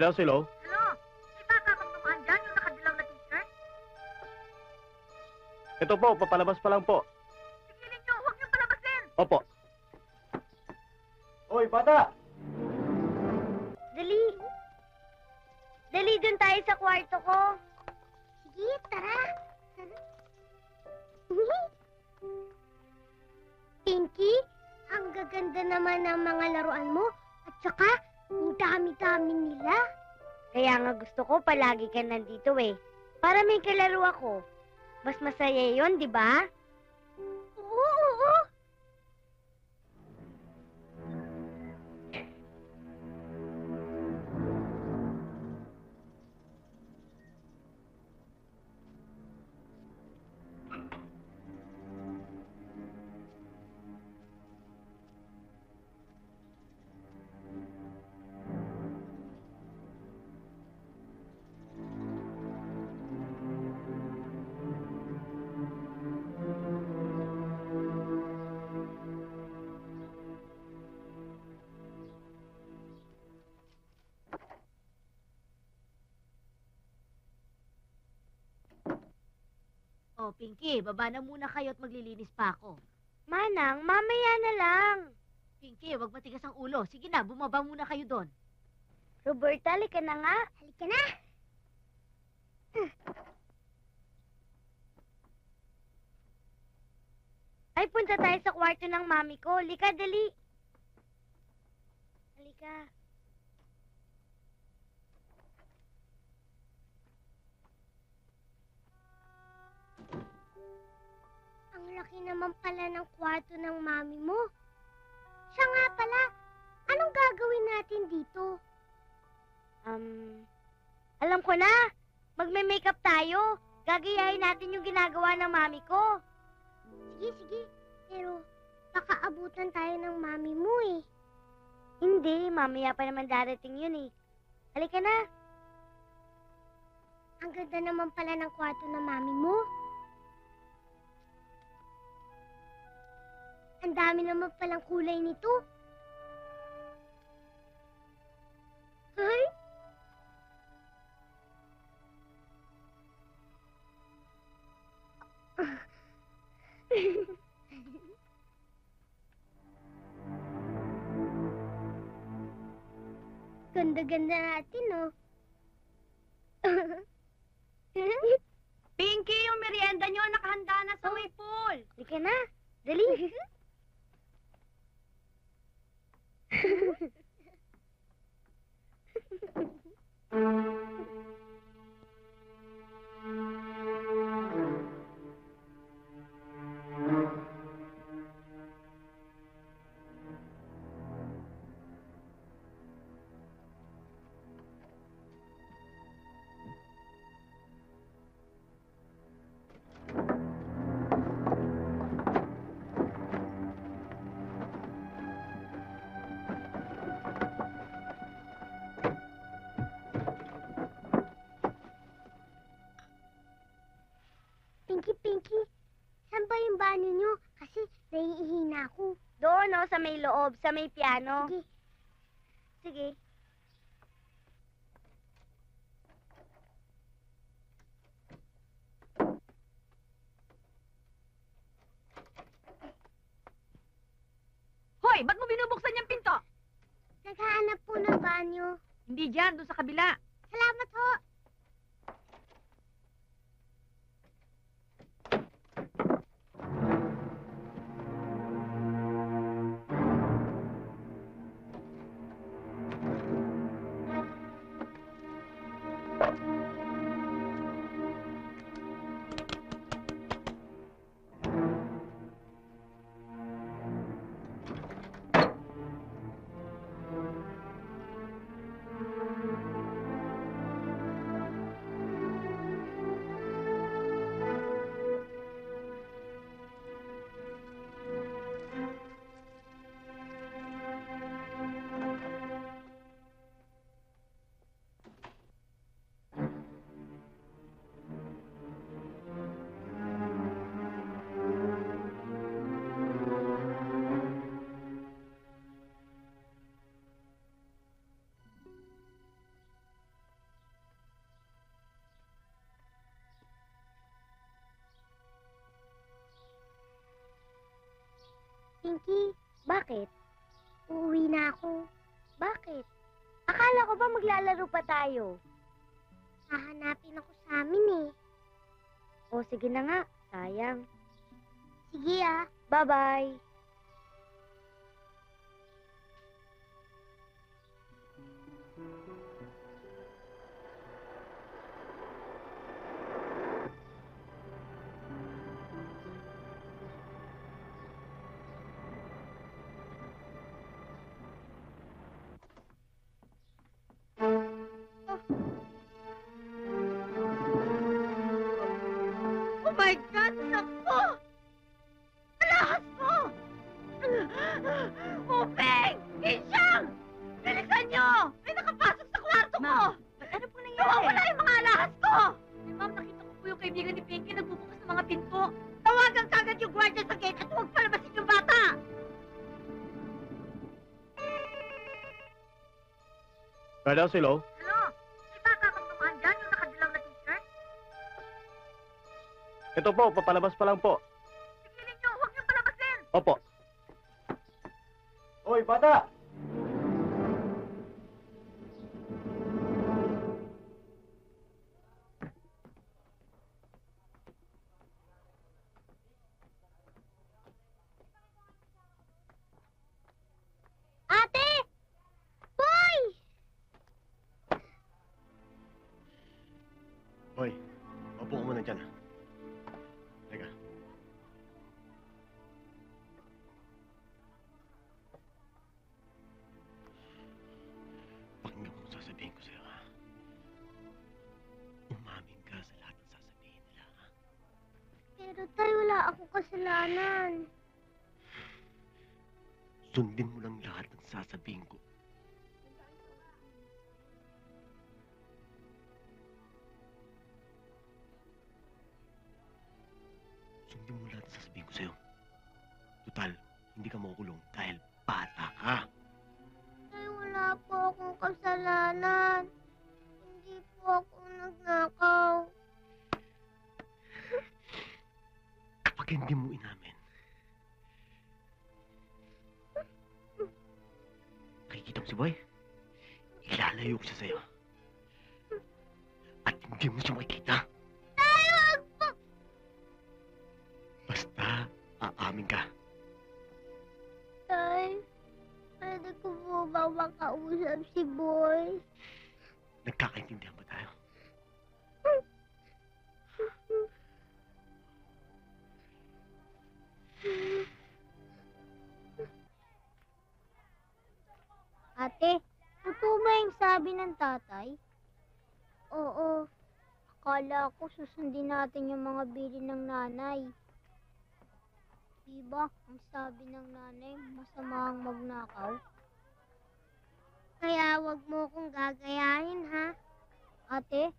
Guardia Silo, Ano? May bata kang dumaan dyan, yung nakadilaw na t-shirt? ito po, papalabas pa lang po. Pigilin niyo, huwag niyo palabasin. Opo. Hoy, bata! Dali. Dali, dun tayo sa kwarto ko. Sige, tara. Pinky, ang gaganda naman ng mga laruan mo. At saka, ang dami-dami nila. Kaya nga gusto ko palagi ka nandito eh. Para may kalaro ako. Mas masaya yon, di ba? Oh, Pinky, baba na muna kayo at maglilinis pa ako. Manang, mamaya na lang. Pinky, wag matigas ang ulo. Sige na, bumaba muna kayo doon. Roberta, halika na nga. Halika na. Ay, punta tayo sa kwarto ng mami ko. Halika, dali. Halika. Ang laki naman pala ng kwarto ng mami mo. Siya nga pala, anong gagawin natin dito? Um, alam ko na. Magme-makeup tayo. Gagayahin natin yung ginagawa ng mami ko. Sige, sige. Pero baka abutan tayo ng mami mo eh. Hindi, mamaya pa naman darating yun eh. Halika na. Ang ganda naman pala ng kwarto ng mami mo. Ang dami naman palang kulay nito. Ay! Ganda-ganda natin, oh. Pinky, yung merienda nyo nakahanda na sa may pool. Halika na. Dali. loob, sa may piano. Sige. Sige. Hoy, ba't mo binubuksan yung pinto? Naghahanap po ng banyo. Hindi dyan, doon sa kabila. Salamat ho. Pinky, bakit? Uuwi na ako. Bakit? Akala ko ba maglalaro pa tayo? Hahanapin ako sa amin eh. O sige na nga, sayang. Sige ah. Bye-bye. Kaibigan ni Pinky nagbubukas ng mga pinto. Tawagan kagad yung gwardiya sa gate at huwag palabasin yung bata! Guardia Silo? Ano? May bata bang tumaan dyan yung nakadilaw na t-shirt? Ito po, papalabas pa lang po. Pigilin nyo! Huwag nyo palabasin! Opo. Hoy, bata! Ka ah. Teka. Pakinggan mo sasabihin ko sa'yo, ha? Umamin ka sa lahat ng sasabihin nila, ha? Pero tayo wala akong kasalanan. Sundin mo lang lahat ng sasabihin ko. Sundin mo lahat ng sasabihin ko sa'yo. Total, hindi ka makukulong dahil bata ka. Tay, wala po akong kasalanan. Hindi po ako nagnakaw. Kapag hindi mo inamin, nakikita mo si Boy? Ilalayo ko siya sa'yo. At hindi mo siya makikita. Makausap si Boy? Nagkakaintindihan ba tayo? Ate, totoo ba yung sabi ng tatay? Oo. Akala ko susundin natin yung mga bili ng nanay. Diba, ang sabi ng nanay, masama ang magnakaw? Kaya wag mo kong gagayahin, ha? Ate,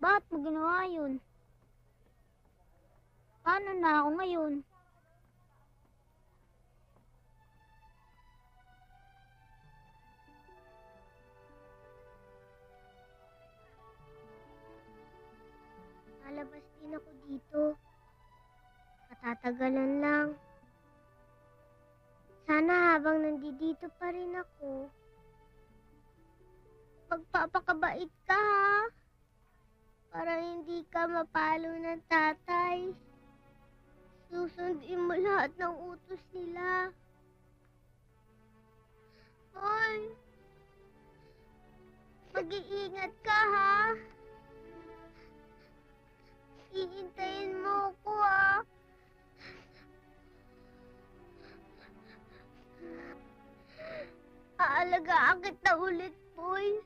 bakit mo ginawa yun? Paano na ako ngayon? Lalabas din ako dito. Matatagalan lang. Sana habang nandito pa rin ako, magpapakabait ka ha. Para hindi ka mapalo ng tatay. Susundin mo lahat ng utos nila. Hoy! Mag-iingat ka ha. Iintayin mo ko, ah. Aalagaan kita ulit. Boy,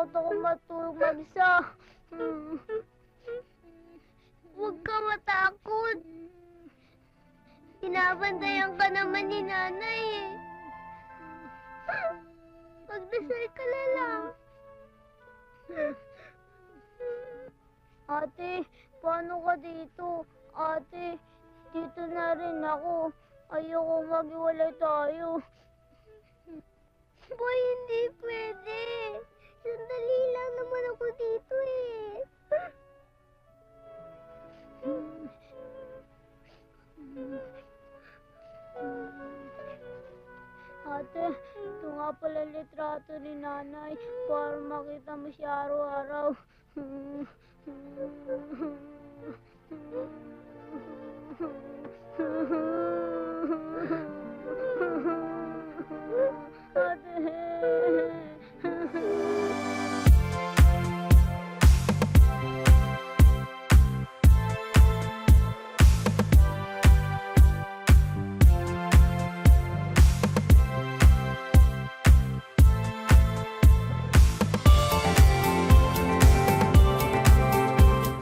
natatakot ako matulog mag-isa. Huwag ka matakot. Pinabandayan ka naman ni nanay eh. Magdasal ka na lang. Ate, paano ka dito? Ate, dito na rin ako. Ayoko maghiwalay tayo. Boy, hindi pwede. Sandali lang naman ako dito eh. Ate, ito nga pala litrato ni nanay para makita mo siya araw-araw.